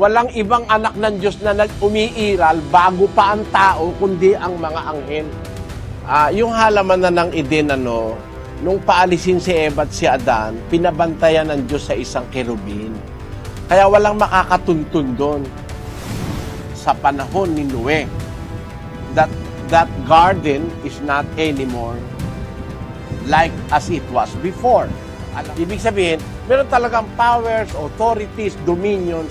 Walang ibang anak ng Diyos na nag-umiiral bago pa ang tao, kundi ang mga anghel. Ah, yung halaman na ng Eden, ano, nung paalisin si Eva at si Adan, pinabantayan ng Diyos sa isang kerubin. Kaya walang makakatuntun doon sa panahon ni Noe. That, that garden is not anymore like as it was before. Alam, ibig sabihin, meron talagang powers, authorities, dominions.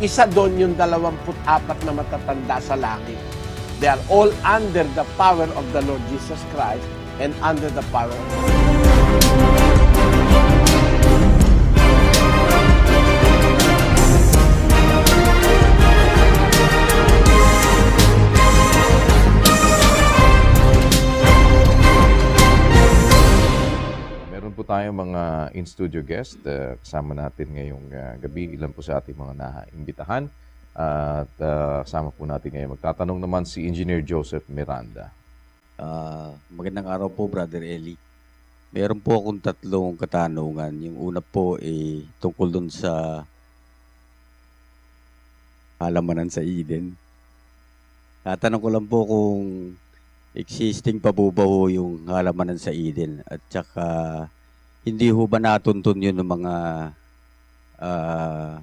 Isa doon yung 24 na matatanda sa langit. They are all under the power of the Lord Jesus Christ and under the power of Meron po tayong mga in-studio guest. uh, kasama natin ngayong uh, gabi. Ilan po sa ating mga naimbitahan. At uh, kasama po natin ngayon. Magtatanong naman si Engineer Joseph Miranda. Ah, magandang araw po, Brother Eli. Meron po akong tatlong katanungan. Yung una po ay tungkol dun sa halamanan sa Eden. Tatanong ko lang po kung existing pa po ba ho yung halamanan sa Eden at saka hindi ho ba natuntun yun ng mga ah,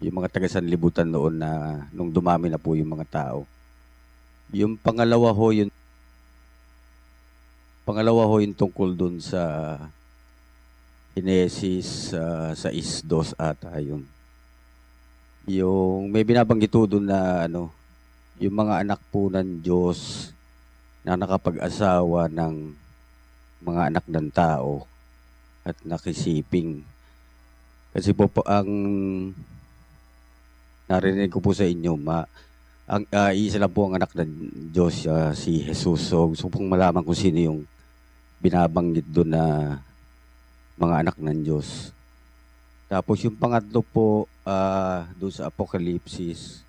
yung mga taga-sanlibutan noon na nung dumami na po yung mga tao. Yung pangalawa ho, yun Pangalawa ho yung tungkol dun sa Genesis uh, sa isdos ata yun. Yung may binabanggit dun na ano, yung mga anak po ng Diyos na nakapag-asawa ng mga anak ng tao at nakisiping. Kasi po, po ang narinig ko po sa inyo, ma, ang ah, isa lang po ang anak ng Diyos, ah, si Jesus. So, gusto pong malaman kung sino yung binabanggit doon na mga anak ng Diyos. Tapos yung pangatlo po, ah, doon sa Apocalypse,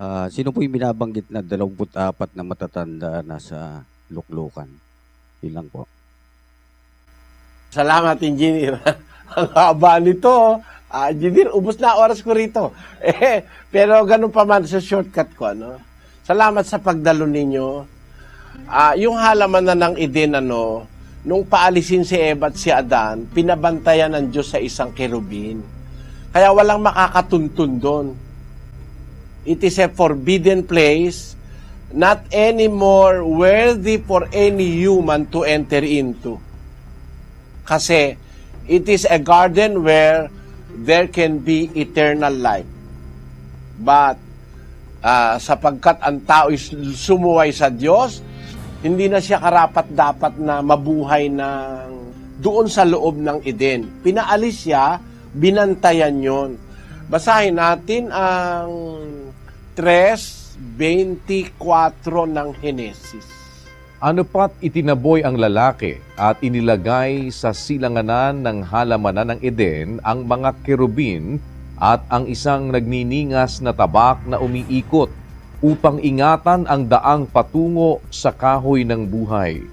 ah, sino po yung binabanggit na 24 na matatanda na sa luklukan? Yun lang po. Salamat, Engineer. Ang haba nito. Ah, engineer, ubos na oras ko rito. Eh, pero ganun pa man sa shortcut ko. Ano? Salamat sa pagdalo ninyo. Ah, yung halaman na ng Eden, ano, nung paalisin si Eva at si Adan, pinabantayan ng Diyos sa isang kerubin. Kaya walang makakatuntun doon. It is a forbidden place, not anymore worthy for any human to enter into. Kasi it is a garden where there can be eternal life. But ah, sapagkat ang tao is sumuway sa Diyos, hindi na siya karapat dapat na mabuhay ng doon sa loob ng Eden. Pinaalis siya, binantayan yon. Basahin natin ang 3.24 ng Henesis. Ano pat itinaboy ang lalaki at inilagay sa silanganan ng halamanan ng Eden ang mga kerubin at ang isang nagniningas na tabak na umiikot upang ingatan ang daang patungo sa kahoy ng buhay.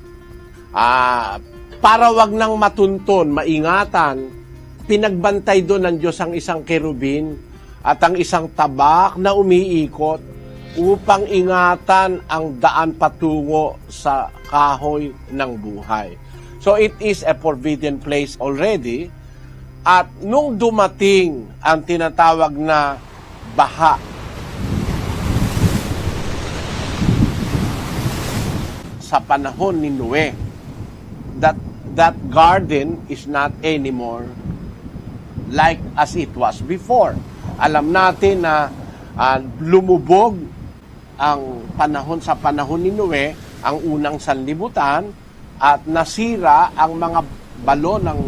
Ah, para wag nang matuntun, maingatan, pinagbantay doon ng Diyos ang isang kerubin at ang isang tabak na umiikot upang ingatan ang daan patungo sa kahoy ng buhay. So it is a forbidden place already. At nung dumating ang tinatawag na baha sa panahon ni Noe, that that garden is not anymore like as it was before. Alam natin na ah, lumubog ang panahon sa panahon ni Noe, ang unang sanlibutan at nasira ang mga balo ng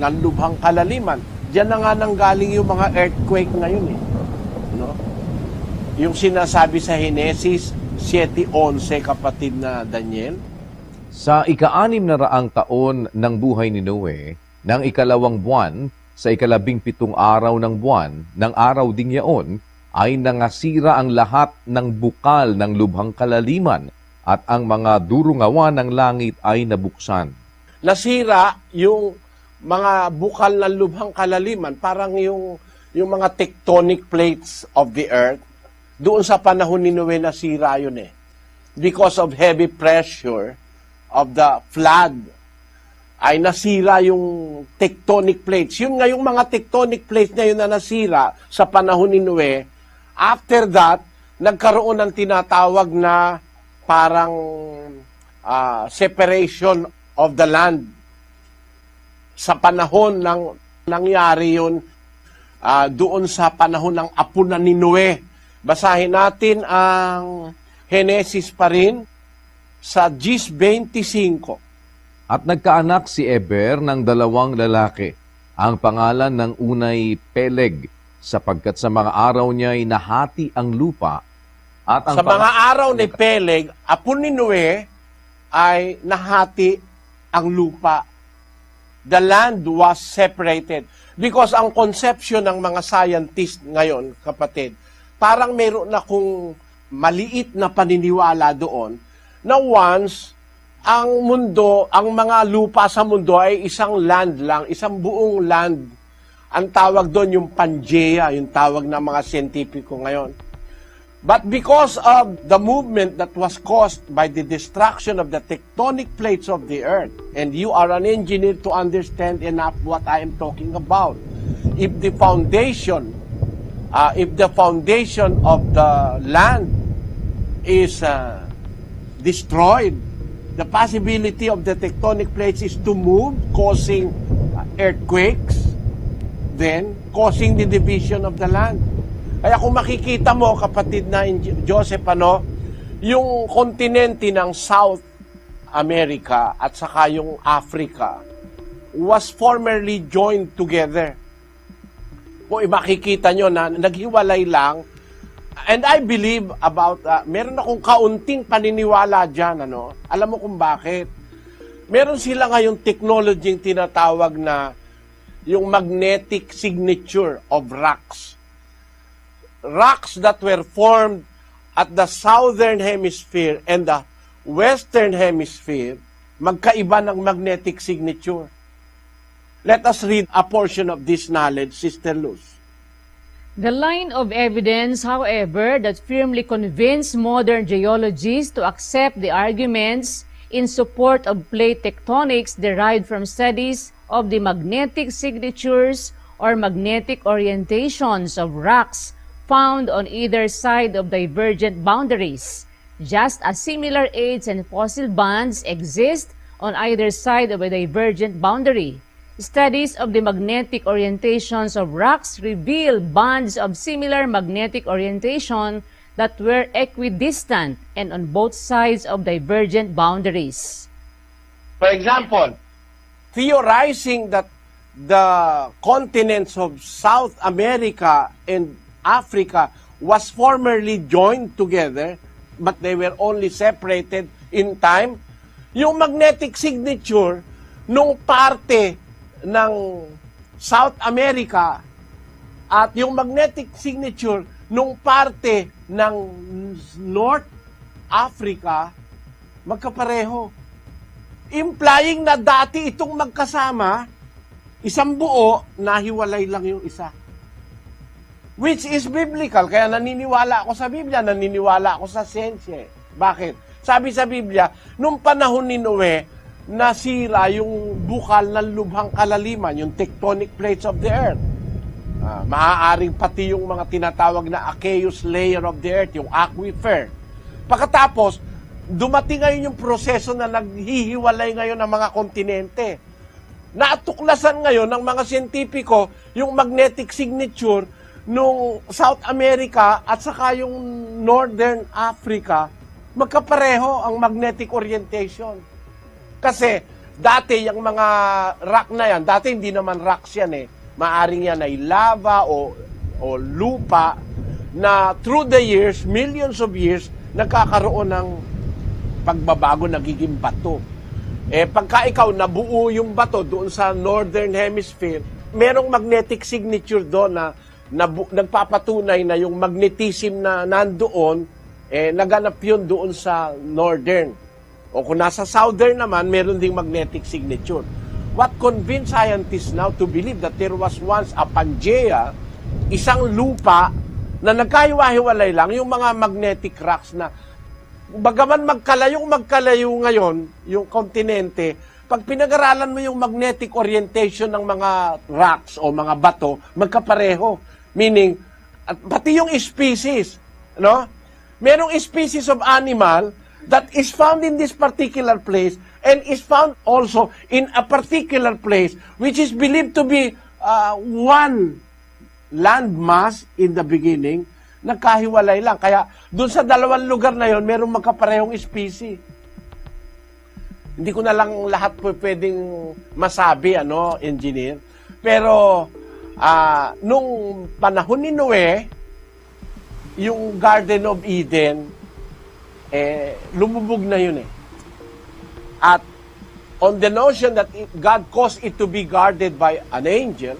ng lubhang kalaliman. Diyan na nga nanggaling yung mga earthquake ngayon eh. No? Yung sinasabi sa Henesis 7.11 kapatid na Daniel, Sa ika-anim na raang taon ng buhay ni Noe, ng ikalawang buwan, sa ikalabing pitong araw ng buwan, ng araw ding yaon, ay nangasira ang lahat ng bukal ng lubhang kalaliman at ang mga durungawa ng langit ay nabuksan. nasira yung mga bukal ng lubhang kalaliman, parang yung yung mga tectonic plates of the earth, doon sa panahon ni Noe nasira yun eh. Because of heavy pressure of the flood, ay nasira yung tectonic plates. Yun nga yung mga tectonic plates na yun na nasira sa panahon ni Noe. After that, nagkaroon ng tinatawag na parang ah, separation of the land. Sa panahon ng nangyari yun, ah, doon sa panahon ng apo na ni Noe. Basahin natin ang Genesis pa rin sa Gis 25. At nagkaanak si Eber ng dalawang lalaki. Ang pangalan ng unay Peleg, sapagkat sa mga araw niya ay nahati ang lupa. At ang Sa mga araw ni Peleg, apo ni Noe ay nahati ang lupa. The land was separated. Because ang conception ng mga scientist ngayon, kapatid, parang meron na kung maliit na paniniwala doon na once ang mundo, ang mga lupa sa mundo ay isang land lang, isang buong land. Ang tawag doon yung Pangea, yung tawag ng mga siyentipiko ngayon. But because of the movement that was caused by the destruction of the tectonic plates of the earth, and you are an engineer to understand enough what I am talking about. If the foundation, uh, if the foundation of the land is uh, destroyed, the possibility of the tectonic plates is to move, causing uh, earthquakes, then causing the division of the land. Kaya kung makikita mo, kapatid na Joseph, ano, yung kontinente ng South America at saka yung Africa was formerly joined together. Kung makikita nyo na naghiwalay lang, and I believe about, uh, meron akong kaunting paniniwala dyan, ano, alam mo kung bakit. Meron sila ngayong technology yung tinatawag na yung magnetic signature of rocks rocks that were formed at the southern hemisphere and the western hemisphere, magkaiba ng magnetic signature. Let us read a portion of this knowledge, Sister Luz. The line of evidence, however, that firmly convinced modern geologists to accept the arguments in support of plate tectonics derived from studies of the magnetic signatures or magnetic orientations of rocks found on either side of divergent boundaries, just as similar age and fossil bands exist on either side of a divergent boundary. Studies of the magnetic orientations of rocks reveal bands of similar magnetic orientation that were equidistant and on both sides of divergent boundaries. For example, theorizing that the continents of South America and Africa was formerly joined together, but they were only separated in time, yung magnetic signature nung parte ng South America at yung magnetic signature nung parte ng North Africa magkapareho. Implying na dati itong magkasama, isang buo, nahiwalay lang yung isa. Which is biblical. Kaya naniniwala ako sa Biblia, naniniwala ako sa siyensya. eh. Bakit? Sabi sa Biblia, nung panahon ni Noe, nasira yung bukal ng lubhang kalaliman, yung tectonic plates of the earth. Ah, maaaring pati yung mga tinatawag na aqueous layer of the earth, yung aquifer. Pagkatapos, dumating ngayon yung proseso na naghihiwalay ngayon ng mga kontinente. Natuklasan ngayon ng mga siyentipiko yung magnetic signature nung South America at saka yung Northern Africa, magkapareho ang magnetic orientation. Kasi dati yung mga rock na yan, dati hindi naman rocks yan eh. Maaring yan ay lava o, o lupa na through the years, millions of years, nagkakaroon ng pagbabago, nagiging bato. Eh, pagka ikaw nabuo yung bato doon sa northern hemisphere, merong magnetic signature doon na, nabu- nagpapatunay na yung magnetism na nandoon, eh, naganap yun doon sa northern. O kung nasa southern naman, meron ding magnetic signature. What convinced scientists now to believe that there was once a Pangea isang lupa na nagkahiwa-hiwalay lang, yung mga magnetic rocks na bagaman magkalayong magkalayo ngayon, yung kontinente, pag pinag-aralan mo yung magnetic orientation ng mga rocks o mga bato, magkapareho. Meaning, at pati yung species, no? Merong species of animal that is found in this particular place and is found also in a particular place which is believed to be uh, one land mass in the beginning, nagkahiwalay lang. Kaya doon sa dalawang lugar na yon, merong magkaparehong species. Hindi ko na lang lahat po pwedeng masabi, ano, engineer. Pero, ah, nung panahon ni Noe, yung Garden of Eden, eh, lumubog na yun eh. At on the notion that God caused it to be guarded by an angel,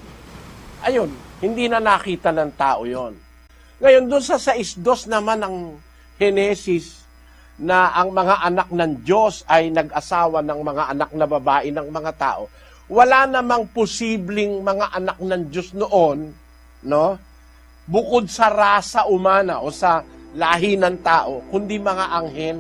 ayun, hindi na nakita ng tao yon. Ngayon, doon sa 6.2 naman ng Genesis, na ang mga anak ng Diyos ay nag-asawa ng mga anak na babae ng mga tao, wala namang posibleng mga anak ng Diyos noon, no? Bukod sa rasa umana o sa lahi ng tao, kundi mga anghel.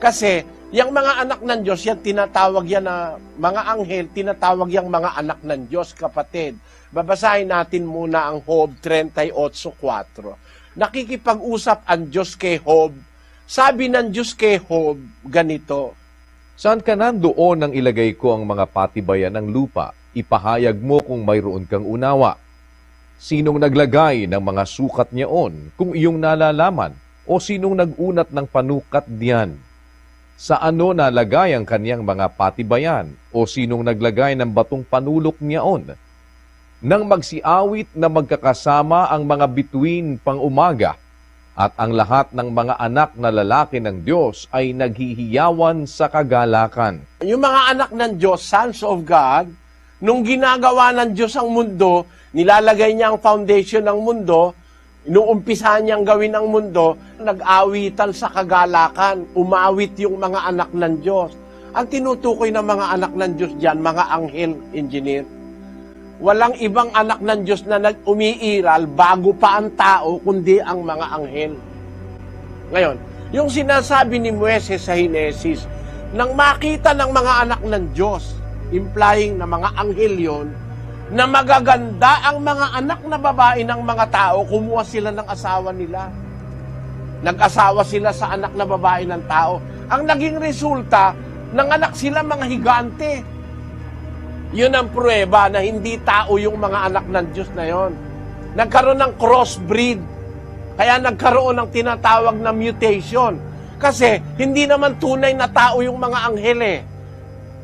Kasi, yung mga anak ng Diyos, yan tinatawag yan na mga anghel, tinatawag yang mga anak ng Diyos, kapatid. Babasahin natin muna ang Job 38.4. Nakikipag-usap ang Diyos kay Job. Sabi ng Diyos kay Job, ganito, Saan ka nandoon nang ilagay ko ang mga patibayan ng lupa? Ipahayag mo kung mayroon kang unawa. Sinong naglagay ng mga sukat niyaon kung iyong nalalaman? O sinong nagunat ng panukat diyan? Sa ano nalagay ang kaniyang mga patibayan? O sinong naglagay ng batong panulok niyaon? Nang magsiawit na magkakasama ang mga bituin pang umaga, at ang lahat ng mga anak na lalaki ng Diyos ay naghihiyawan sa kagalakan. yung mga anak ng Diyos, sons of God, nung ginagawa ng Diyos ang mundo, nilalagay niya ang foundation ng mundo, nung umpisa niyang gawin ang mundo, nag-awitan sa kagalakan, umawit yung mga anak ng Diyos. Ang tinutukoy ng mga anak ng Diyos diyan, mga anghel engineer. Walang ibang anak ng Diyos na nag-umiiral bago pa ang tao, kundi ang mga anghel. Ngayon, yung sinasabi ni Moises sa Hinesis, nang makita ng mga anak ng Diyos, implying na mga anghel yon, na magaganda ang mga anak na babae ng mga tao, kumuha sila ng asawa nila. Nag-asawa sila sa anak na babae ng tao. Ang naging resulta, nanganak sila mga higante. Yun ang pruweba na hindi tao yung mga anak ng Diyos na yon. Nagkaroon ng crossbreed. Kaya nagkaroon ng tinatawag na mutation. Kasi hindi naman tunay na tao yung mga anghel eh.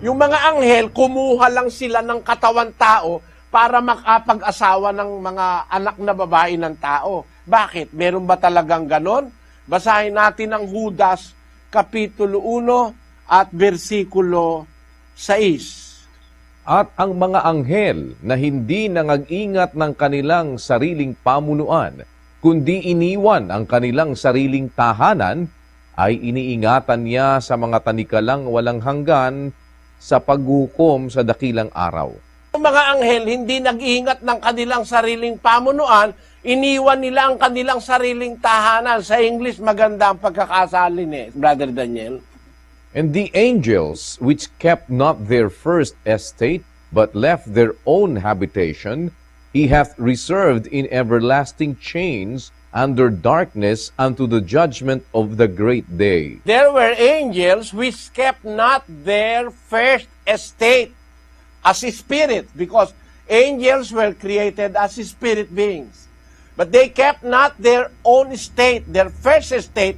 Yung mga anghel, kumuha lang sila ng katawan tao para makapag-asawa ng mga anak na babae ng tao. Bakit? Meron ba talagang ganon? Basahin natin ang Judas, Kapitulo 1 at versikulo 6. At ang mga anghel na hindi nangag-ingat ng kanilang sariling pamunuan, kundi iniwan ang kanilang sariling tahanan, ay iniingatan niya sa mga tanikalang walang hanggan sa paghukom sa dakilang araw. Mga anghel hindi nag-iingat ng kanilang sariling pamunuan, iniwan nila ang kanilang sariling tahanan. Sa English, maganda ang pagkakasalin eh, Brother Daniel. And the angels, which kept not their first estate, but left their own habitation, he hath reserved in everlasting chains under darkness unto the judgment of the great day. There were angels which kept not their first estate as spirit, because angels were created as spirit beings. But they kept not their own state, their first estate,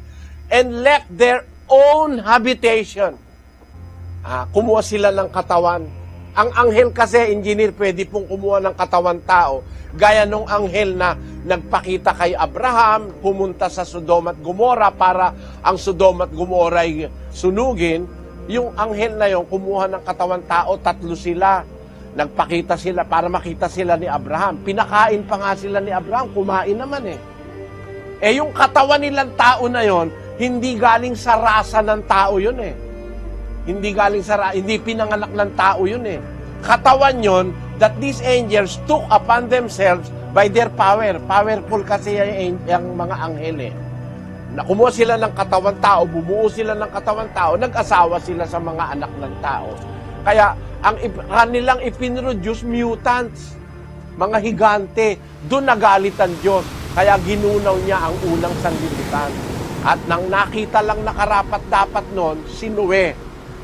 and left their own habitation. Ah, kumuha sila ng katawan. Ang anghel kasi, engineer, pwede pong kumuha ng katawan tao. Gaya nung anghel na nagpakita kay Abraham, pumunta sa Sodom at Gomora para ang Sodom at Gomora ay sunugin. Yung anghel na yon kumuha ng katawan tao, tatlo sila. Nagpakita sila para makita sila ni Abraham. Pinakain pa nga sila ni Abraham, kumain naman eh. Eh yung katawan nilang tao na yon, hindi galing sa rasa ng tao yun eh. Hindi galing sa hindi pinanganak ng tao yun eh. Katawan yon that these angels took upon themselves by their power. Powerful kasi yung, yung mga anghel eh. Na kumuha sila ng katawan tao, bumuo sila ng katawan tao, nag-asawa sila sa mga anak ng tao. Kaya ang kanilang ipinroduce mutants, mga higante, doon nagalit ang Diyos. Kaya ginunaw niya ang unang sanlibutan. At nang nakita lang nakarapat dapat noon, si Noe.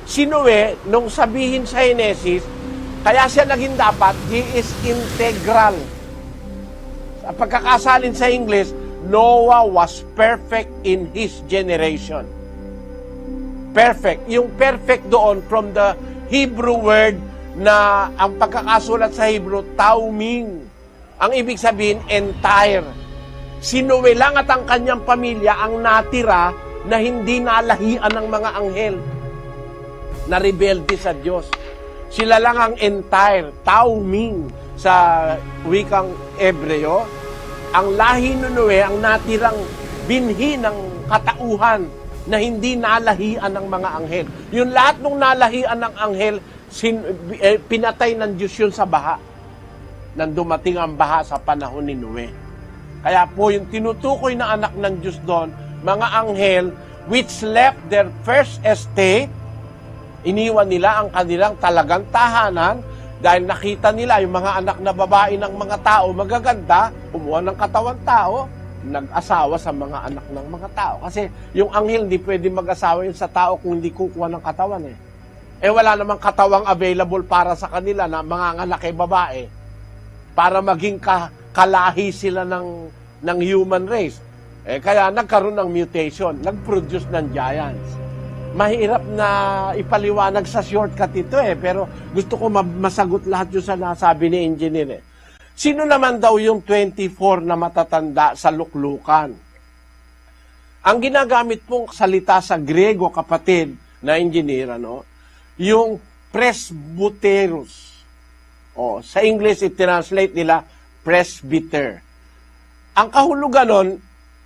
Si Noe, nung sabihin sa Genesis, kaya siya naging dapat, he is integral. Sa pagkakasalin sa English, Noah was perfect in his generation. Perfect. Yung perfect doon from the Hebrew word na ang pagkakasulat sa Hebrew, tauming. Ang ibig sabihin, entire. Si Noe lang at ang kanyang pamilya ang natira na hindi nalahian ng mga anghel na rebelde sa Diyos. Sila lang ang entire, tauming sa wikang Ebreo. Ang lahi ni Noe ang natirang binhi ng katauhan na hindi nalahian ng mga anghel. Yung lahat ng nalahian ng anghel, sin, eh, pinatay ng Diyos yun sa baha. Nang dumating ang baha sa panahon ni Noe. Kaya po yung tinutukoy na anak ng Diyos doon, mga anghel which left their first estate, iniwan nila ang kanilang talagang tahanan dahil nakita nila yung mga anak na babae ng mga tao magaganda, kumuha ng katawan tao, nag-asawa sa mga anak ng mga tao. Kasi yung anghel hindi pwede mag-asawa yun sa tao kung hindi kukuha ng katawan eh. Eh wala namang katawang available para sa kanila na mga anak ay babae para maging ka, kalahi sila ng, ng human race. Eh, kaya nagkaroon ng mutation, nag-produce ng giants. Mahirap na ipaliwanag sa shortcut ito eh, pero gusto ko ma- masagot lahat yung sa nasabi ni engineer eh. Sino naman daw yung 24 na matatanda sa luklukan? Ang ginagamit pong salita sa Grego, kapatid na engineer, ano, yung presbyteros. O, sa English, i-translate nila presbyter. Ang kahulugan nun,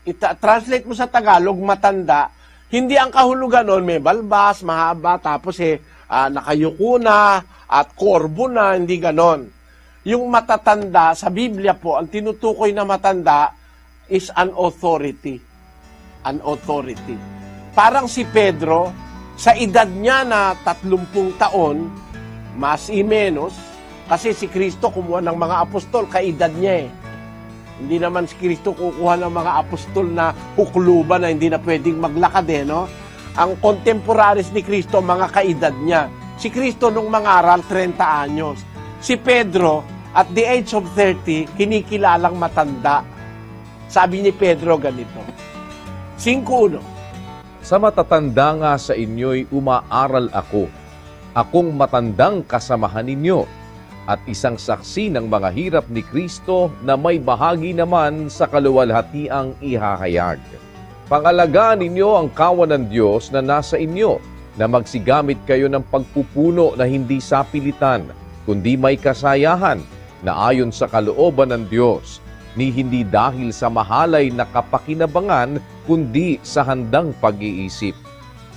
ita-translate mo sa Tagalog, matanda, hindi ang kahulugan nun, may balbas, mahaba, tapos eh, ah, nakayuko na, at korbo na, hindi ganon. Yung matatanda, sa Biblia po, ang tinutukoy na matanda is an authority. An authority. Parang si Pedro, sa edad niya na 30 taon, mas i menos, kasi si Kristo kumuha ng mga apostol, kaedad niya eh. Hindi naman si Kristo kukuha ng mga apostol na hukluban na hindi na pwedeng maglakad eh, no? Ang contemporaries ni Kristo, mga kaedad niya. Si Kristo nung mangaral, 30 anyos. Si Pedro, at the age of 30, kinikilalang matanda. Sabi ni Pedro ganito, 5.1, Sa matatanda nga sa inyo'y umaaral ako, akong matandang kasamahan ninyo, at isang saksi ng mga hirap ni Kristo na may bahagi naman sa kaluwalhatiang ihahayag. Pangalagaan ninyo ang kawan ng Diyos na nasa inyo, na magsigamit kayo ng pagpupuno na hindi sapilitan, kundi may kasayahan, na ayon sa kalooban ng Diyos, ni hindi dahil sa mahalay na kapakinabangan, kundi sa handang pag-iisip.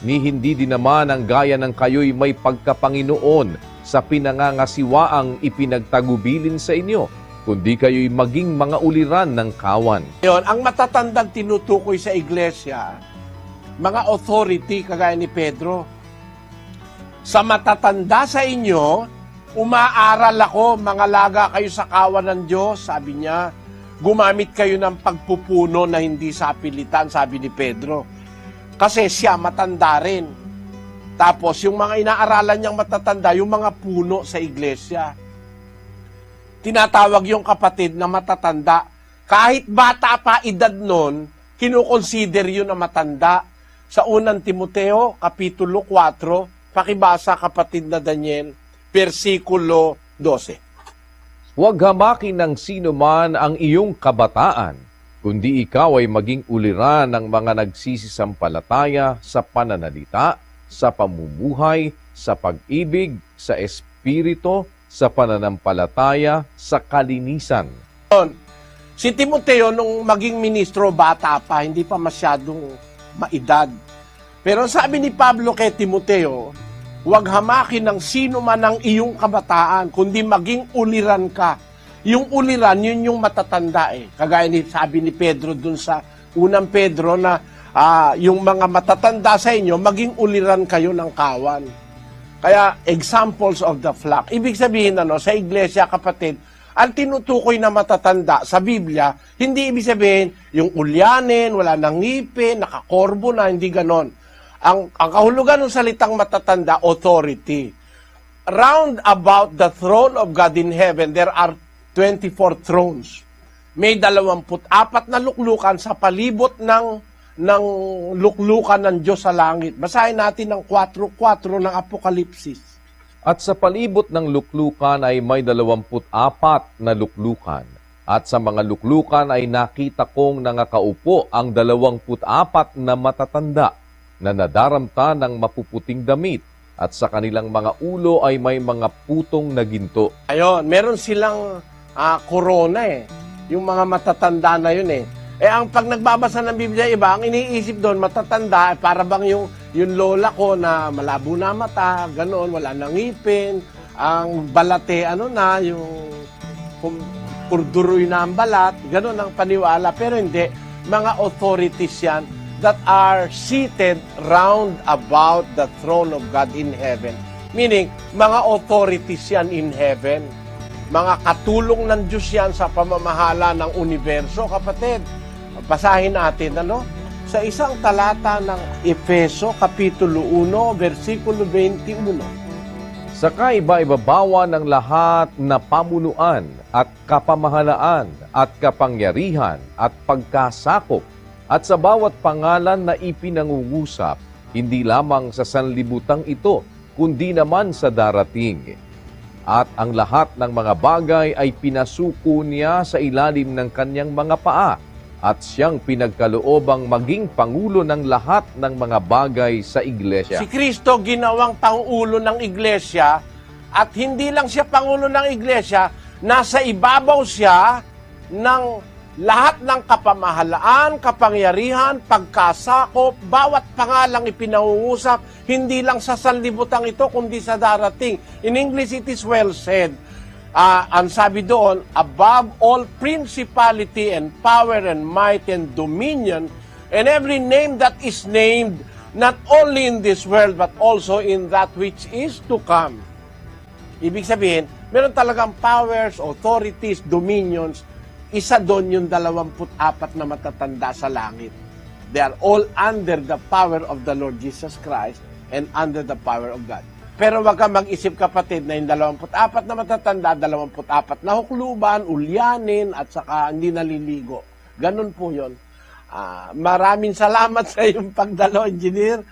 Ni hindi din naman ang gaya ng kayo'y may pagkapanginoon sa pinangangasiwaang ipinagtagubilin sa inyo, kundi kayo'y maging mga uliran ng kawan. Ngayon, ang matatandang tinutukoy sa iglesia, mga authority kagaya ni Pedro, sa matatanda sa inyo, umaaral ako, mga laga kayo sa kawan ng Diyos, sabi niya, gumamit kayo ng pagpupuno na hindi sa pilitan, sabi ni Pedro. Kasi siya matanda rin. Tapos, yung mga inaaralan niyang matatanda, yung mga puno sa iglesia. Tinatawag yung kapatid na matatanda. Kahit bata pa edad nun, kinukonsider yun na matanda. Sa unang Timoteo, Kapitulo 4, pakibasa kapatid na Daniel, versikulo 12. Huwag hamakin ng sino man ang iyong kabataan, kundi ikaw ay maging uliran ng mga nagsisisampalataya sa pananalita, sa pamumuhay, sa pag-ibig, sa espiritu, sa pananampalataya, sa kalinisan. Si Timoteo, nung maging ministro, bata pa, hindi pa masyadong maedad. Pero sabi ni Pablo kay Timoteo, huwag hamakin ng sino man ang iyong kabataan, kundi maging uliran ka Yung uliran, yun yung matatanda eh. Kagaya ni sabi ni Pedro dun sa unang Pedro na ah, yung mga matatanda sa inyo, maging uliran kayo ng kawan. Kaya examples of the flock. Ibig sabihin ano, sa iglesia kapatid, ang tinutukoy na matatanda sa Biblia, hindi ibig sabihin yung ulyanin, wala nang ngipin, nakakorbo na, hindi ganon. Ang, ang kahulugan ng salitang matatanda, authority. Round about the throne of God in heaven, there are 24 thrones. May 24 na luklukan sa palibot ng ng luklukan ng Diyos sa langit. Basahin natin ang 4.4 ng Apokalipsis. At sa palibot ng luklukan ay may dalawamput apat na luklukan. At sa mga luklukan ay nakita kong nangakaupo ang dalawamput apat na matatanda na nadaramta ng mapuputing damit at sa kanilang mga ulo ay may mga putong na ginto. Ayun, meron silang ah, corona eh. Yung mga matatanda na yun eh. Eh ang pag nagbabasa ng Biblia iba, ang iniisip doon matatanda eh, para bang yung yung lola ko na malabo na mata, ganoon, wala nang ngipin, ang balate ano na yung kum, kurduroy na ang balat, ganoon ang paniwala pero hindi mga authorities yan that are seated round about the throne of God in heaven. Meaning, mga authorities yan in heaven. Mga katulong ng Diyos yan sa pamamahala ng universo, kapatid. Basahin natin, ano? Sa isang talata ng Efeso, Kapitulo 1, versikulo 21. Sa kaiba-ibabawa ng lahat na pamunuan at kapamahalaan at kapangyarihan at pagkasakop at sa bawat pangalan na ipinangungusap, hindi lamang sa sanlibutang ito, kundi naman sa darating. At ang lahat ng mga bagay ay pinasuko niya sa ilalim ng kanyang mga paa at siyang pinagkaloobang maging pangulo ng lahat ng mga bagay sa iglesia. Si Kristo ginawang pangulo ng iglesia at hindi lang siya pangulo ng iglesia, nasa ibabaw siya ng lahat ng kapamahalaan, kapangyarihan, pagkasakop, bawat pangalang ipinangungusap, hindi lang sa sanlibutan ito, kundi sa darating. In English, it is well said. Ah, ang sabi doon, above all principality and power and might and dominion, and every name that is named, not only in this world, but also in that which is to come. Ibig sabihin, meron talagang powers, authorities, dominions. Isa doon yung 24 na matatanda sa langit. They are all under the power of the Lord Jesus Christ and under the power of God. Pero wag ka mag-isip kapatid na yung 24 na matatanda, 24 na hukluban, ulyanin, at saka hindi naliligo. Ganun po yon. Ah, maraming salamat sa iyong pagdalo, engineer.